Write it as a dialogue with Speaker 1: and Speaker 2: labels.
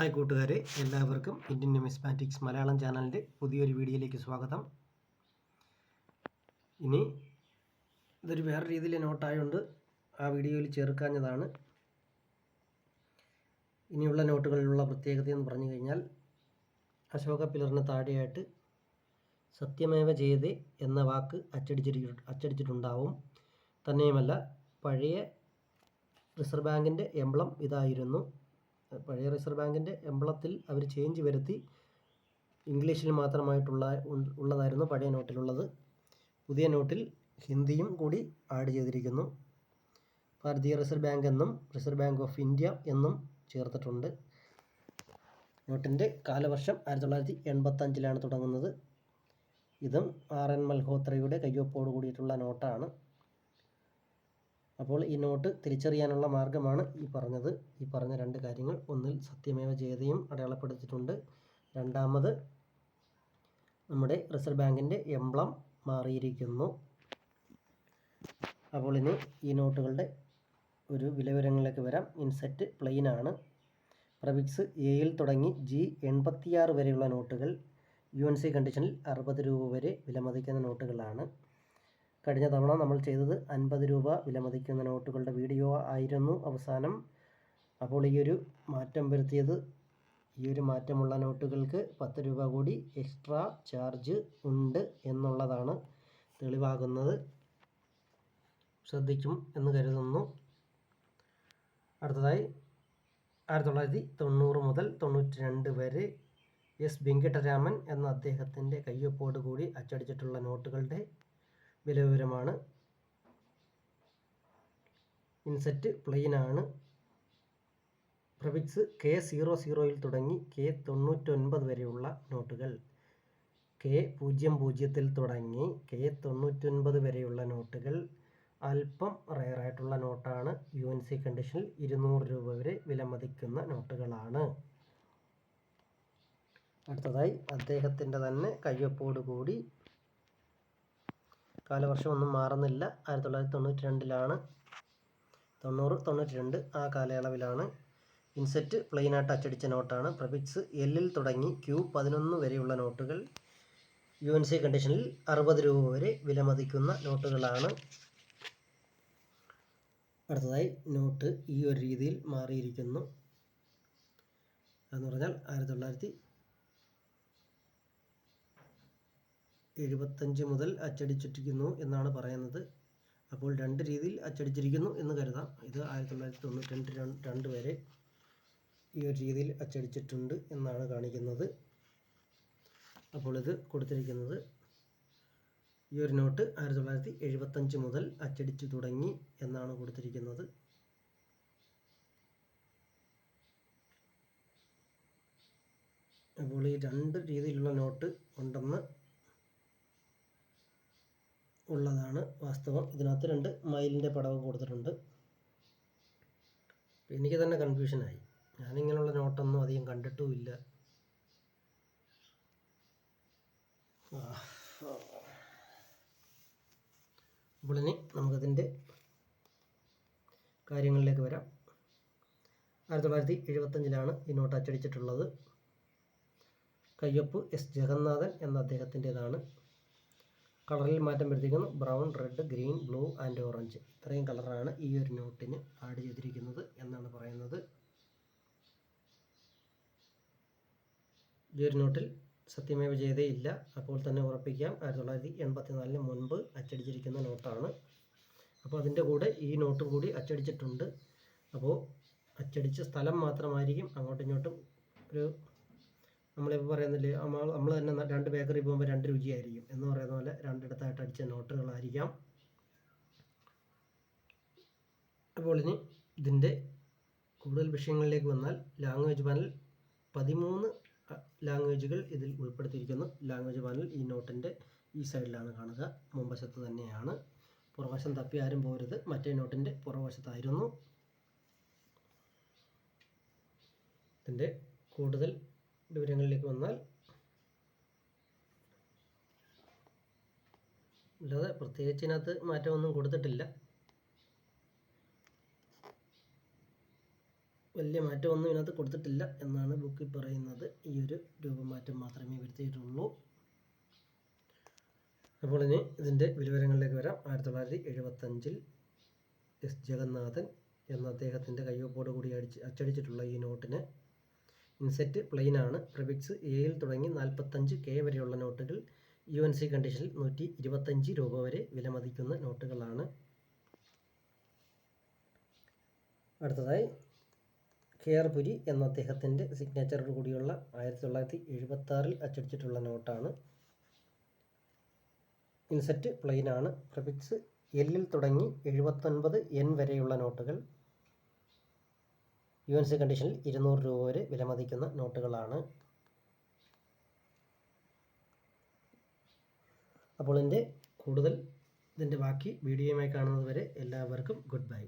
Speaker 1: Hi കൂട്ടുകാരെ എല്ലാവർക്കും Indian numismatics Malayalam ചാനലിന്റെ പുതിയൊരു വീഡിയോയിലേക്ക് സ്വാഗതം. ഇനി ഇതൊരു വേറെ രീതിയിൽ നോട്ടായതുകൊണ്ട് ആ വീഡിയോയിൽ ചേർക്കാഞ്ഞതാണ്. ഇനിയുള്ള നോട്ടുകളിലുള്ള പ്രത്യേകത എന്ന് പറഞ്ഞു കഴിഞ്ഞാൽ അശോക പിലറിന് താഴെയായിട്ട് സത്യമേവ ചെയ്ത് എന്ന വാക്ക് അച്ചടിച്ചിട്ട് അച്ചടിച്ചിട്ടുണ്ടാവും. തന്നെയുമല്ല പഴയ റിസർവ് ബാങ്കിന്റെ എംബ്ലം ഇതായിരുന്നു. പഴയ റിസർവ് ബാങ്കിന്റെ എംബ്ലത്തിൽ അവർ ചേഞ്ച് വരുത്തി ഇംഗ്ലീഷിൽ മാത്രമായിട്ടുള്ള ഉള്ളതായിരുന്നു പഴയ നോട്ടിലുള്ളത്. പുതിയ നോട്ടിൽ ഹിന്ദിയും കൂടി ആഡ് ചെയ്തിരിക്കുന്നു. ഭാരതീയ റിസർവ് ബാങ്ക് എന്നും റിസർവ് ബാങ്ക് ഓഫ് ഇന്ത്യ എന്നും ചേർത്തിട്ടുണ്ട്. നോട്ടിന്റെ കാലവർഷം ആയിരത്തി തൊള്ളായിരത്തി എൺപത്തഞ്ചിലാണ് തുടങ്ങുന്നത്. ഇതും ആർ എൻ മൽഹോത്രയുടെ കയ്യൊപ്പോട് കൂടിയിട്ടുള്ള നോട്ടാണ്. അപ്പോൾ ഈ നോട്ട് തിരിച്ചറിയാനുള്ള മാർഗമാണ് ഈ പറഞ്ഞത്. ഈ പറഞ്ഞ രണ്ട് കാര്യങ്ങൾ ഒന്നിൽ സത്യമേവ ജയതയും അടയാളപ്പെടുത്തിയിട്ടുണ്ട്. രണ്ടാമത് നമ്മുടെ റിസർവ് ബാങ്കിന്റെ എംബ്ലം മാറിയിരിക്കുന്നു. അപ്പോൾ ഇനി ഈ നോട്ടുകളുടെ ഒരു വിലവിവരങ്ങളിലേക്ക് വരാം. ഇൻസെറ്റ് പ്ലെയിൻ ആണ്. പ്രവിക്സ് എയിൽ തുടങ്ങി ജി എൺപത്തിയാറ് വരെയുള്ള നോട്ടുകൾ യു എൻ സി കണ്ടീഷനിൽ അറുപത് രൂപ വരെ വിലമതിക്കുന്ന നോട്ടുകളാണ് കഴിഞ്ഞ തവണ നമ്മൾ ചെയ്തത് അൻപത് രൂപ വിലമതിക്കുന്ന നോട്ടുകളുടെ വീഡിയോ ആയിരുന്നു അവസാനം. അപ്പോൾ ഈ ഒരു മാറ്റം വരുത്തിയത് ഈ ഒരു മാറ്റമുള്ള നോട്ടുകൾക്ക് പത്ത് രൂപ കൂടി എക്സ്ട്രാ ചാർജ് ഉണ്ട് എന്നുള്ളതാണ് തെളിവാകുന്നത്. ശ്രദ്ധിക്കും എന്ന് കരുതുന്നു. അടുത്തതായി ആയിരത്തി തൊള്ളായിരത്തി തൊണ്ണൂറ് മുതൽ തൊണ്ണൂറ്റി രണ്ട് വരെ എസ്. വെങ്കിട്ടരാമൻ എന്ന അദ്ദേഹത്തിന്റെ കയ്യൊപ്പോട് കൂടി അച്ചടിച്ചിട്ടുള്ള നോട്ടുകളുടെ വിലവിവരമാണ്. ഇൻസെറ്റ് പ്ലെയിൻ ആണ്. പ്രവിക്സ് കെ സീറോ സീറോയിൽ തുടങ്ങി കെ തൊണ്ണൂറ്റൊൻപത് വരെയുള്ള നോട്ടുകൾ. കെ പൂജ്യം പൂജ്യത്തിൽ തുടങ്ങി കെ തൊണ്ണൂറ്റൊൻപത് വരെയുള്ള നോട്ടുകൾ. അല്പം റയറായിട്ടുള്ള നോട്ടാണ്. യു എൻ സി കണ്ടീഷനിൽ ഇരുന്നൂറ് രൂപ വരെ വിലമതിക്കുന്ന നോട്ടുകളാണ്. അടുത്തതായി അദ്ദേഹത്തിന്റെ തന്നെ കയ്യൊപ്പോട് കൂടി കാലവർഷം ഒന്നും മാറുന്നില്ല. ആയിരത്തി തൊള്ളായിരത്തി തൊണ്ണൂറ്റി രണ്ടിലാണ് തൊണ്ണൂറ് തൊണ്ണൂറ്റി രണ്ട് ആ കാലയളവിലാണ്. ഇൻസെറ്റ് പ്ലെയിനായിട്ട് അച്ചടിച്ച നോട്ടാണ്. പ്രഫിക്സ് എല്ലിൽ തുടങ്ങി ക്യൂ പതിനൊന്ന് വരെയുള്ള നോട്ടുകൾ. യു എൻ സി കണ്ടീഷനിൽ അറുപത് രൂപ വരെ വിലമതിക്കുന്ന നോട്ടുകളാണ്. അടുത്തതായി നോട്ട് ഈ ഒരു രീതിയിൽ മാറിയിരിക്കുന്നു. എന്ന് പറഞ്ഞാൽ ആയിരത്തി തൊള്ളായിരത്തി എഴുപത്തഞ്ച് മുതൽ അച്ചടിച്ചിട്ടിരിക്കുന്നു എന്നാണ് പറയുന്നത്. അപ്പോൾ രണ്ട് രീതിയിൽ അച്ചടിച്ചിരിക്കുന്നു എന്ന് കരുതാം. ഇത് ആയിരത്തി തൊള്ളായിരത്തി തൊണ്ണൂറ്റി രണ്ട് രണ്ട് വരെ ഈ ഒരു രീതിയിൽ അച്ചടിച്ചിട്ടുണ്ട് എന്നാണ് കാണിക്കുന്നത്. അപ്പോൾ ഇത് കൊടുത്തിരിക്കുന്നത് ഈ ഒരു നോട്ട് ആയിരത്തി തൊള്ളായിരത്തി എഴുപത്തഞ്ച് മുതൽ അച്ചടിച്ചു തുടങ്ങി എന്നാണ് കൊടുത്തിരിക്കുന്നത്. അപ്പോൾ ഈ രണ്ട് രീതിയിലുള്ള നോട്ട് ഉണ്ടെന്ന് ഉള്ളതാണ് വാസ്തവം. ഇതിനകത്ത് രണ്ട് മയിലിന്റെ പടവ് കൊടുത്തിട്ടുണ്ട്. എനിക്ക് തന്നെ കൺഫ്യൂഷനായി ഞാനിങ്ങനെയുള്ള നോട്ടൊന്നും അധികം കണ്ടിട്ടുമില്ല. അപ്പോൾ ഇനി നമുക്കതിന്റെ കാര്യങ്ങളിലേക്ക് വരാം. ആയിരത്തി തൊള്ളായിരത്തി എഴുപത്തഞ്ചിലാണ് ഈ നോട്ട് അച്ചടിച്ചിട്ടുള്ളത് കയ്യൊപ്പ് എസ്. ജഗന്നാഥൻ എന്ന അദ്ദേഹത്തിന്റെതാണ്. കളറിൽ മാറ്റം വരുത്തിയിരിക്കുന്നു. Brown red green blue and orange. ഇത്രയും കളറാണ് ഈ ഒരു നോട്ടിന് ആഡ് ചെയ്തിരിക്കുന്നത് എന്നാണ് പറയുന്നത്. ഈ ഒരു നോട്ടിൽ സത്യമേവ ജയതേ ഇല്ല. അപ്പോൾ തന്നെ ഉറപ്പിക്കാം. ആയിരത്തി തൊള്ളായിരത്തി എൺപത്തി നാലിന് മുൻപ് അച്ചടിച്ചിരിക്കുന്ന നോട്ടാണ്. അപ്പോൾ അതിന്റെ കൂടെ ഈ നോട്ടും കൂടി അച്ചടിച്ചിട്ടുണ്ട്. അപ്പോൾ അച്ചടിച്ച സ്ഥലം മാത്രമായിരിക്കും അങ്ങോട്ടും ഇങ്ങോട്ടും ഒരു നമ്മളിപ്പോൾ പറയുന്നില്ലേ നമ്മൾ നമ്മൾ തന്നെ രണ്ട് ബേക്കറി പോകുമ്പോൾ രണ്ട് രുചിയായിരിക്കും. എന്ന് പറയുന്ന പോലെ രണ്ടിടത്തായിട്ട് അടിച്ച നോട്ടുകളായിരിക്കാം. അപ്പോൾ ഇനി ഇതിന്റെ കൂടുതൽ വിഷയങ്ങളിലേക്ക് വന്നാൽ ലാംഗ്വേജ് പാനൽ പതിമൂന്ന് ലാംഗ്വേജുകൾ ഇതിൽ ഉൾപ്പെടുത്തിയിരിക്കുന്നു. ലാംഗ്വേജ് പാനൽ ഈ നോട്ടിന്റെ ഈ സൈഡിലാണ് കാണുക. മുമ്പശത്ത് തന്നെയാണ്. പുറവശം തപ്പി ആരും പോരുത് മറ്റേ നോട്ടിന്റെ പുറവശത്തായിരുന്നു. ഇതിന്റെ കൂടുതൽ വിവരങ്ങളിലേക്ക് വന്നാൽ അല്ലാതെ പ്രത്യേകിച്ച് ഇതിനകത്ത് മാറ്റമൊന്നും കൊടുത്തിട്ടില്ല. വലിയ മാറ്റമൊന്നും ഇതിനകത്ത് കൊടുത്തിട്ടില്ല എന്നാണ് ബുക്കിൽ പറയുന്നത്. ഈ ഒരു രൂപമാറ്റം മാത്രമേ വരുത്തിയിട്ടുള്ളൂ. അപ്പോൾ ഇനി ഇതിന്റെ വിലവരങ്ങളിലേക്ക് വരാം. ആയിരത്തി തൊള്ളായിരത്തി എഴുപത്തഞ്ചിൽ എസ്. ജഗന്നാഥൻ എന്ന അദ്ദേഹത്തിന്റെ കയ്യൊപ്പോട് കൂടി അടിച്ച് അച്ചടിച്ചിട്ടുള്ള ഈ നോട്ടിന് ഇൻസെറ്റ് പ്ലെയിൻ ആണ് പ്രിഫിക്സ് എയിൽ തുടങ്ങി നാൽപ്പത്തഞ്ച് കെ വരെയുള്ള നോട്ടുകൾ യു എൻ സി കണ്ടീഷനിൽ നൂറ്റി ഇരുപത്തഞ്ച് രൂപ വരെ വിലമതിക്കുന്ന നോട്ടുകളാണ്. അടുത്തതായി കെ ആർ പുരി എന്ന അദ്ദേഹത്തിന്റെ സിഗ്നേച്ചറോട് കൂടിയുള്ള ആയിരത്തി തൊള്ളായിരത്തി എഴുപത്തി ആറിൽ അച്ചടിച്ചിട്ടുള്ള നോട്ടാണ്. ഇൻസെറ്റ് പ്ലെയിൻ ആണ് പ്രിഫിക്സ് എല്ലിൽ തുടങ്ങി എഴുപത്തൊൻപത് എൻ വരെയുള്ള നോട്ടുകൾ യു എൻ സി കണ്ടീഷനിൽ ഇരുന്നൂറ് രൂപ വരെ വിലമതിക്കുന്ന നോട്ടുകളാണ്. അപ്പോൾ എന്റെ കൂടുതൽ ഇതിന്റെ ബാക്കി വീഡിയോയുമായി കാണുന്നത് വരെ എല്ലാവർക്കും ഗുഡ് ബൈ.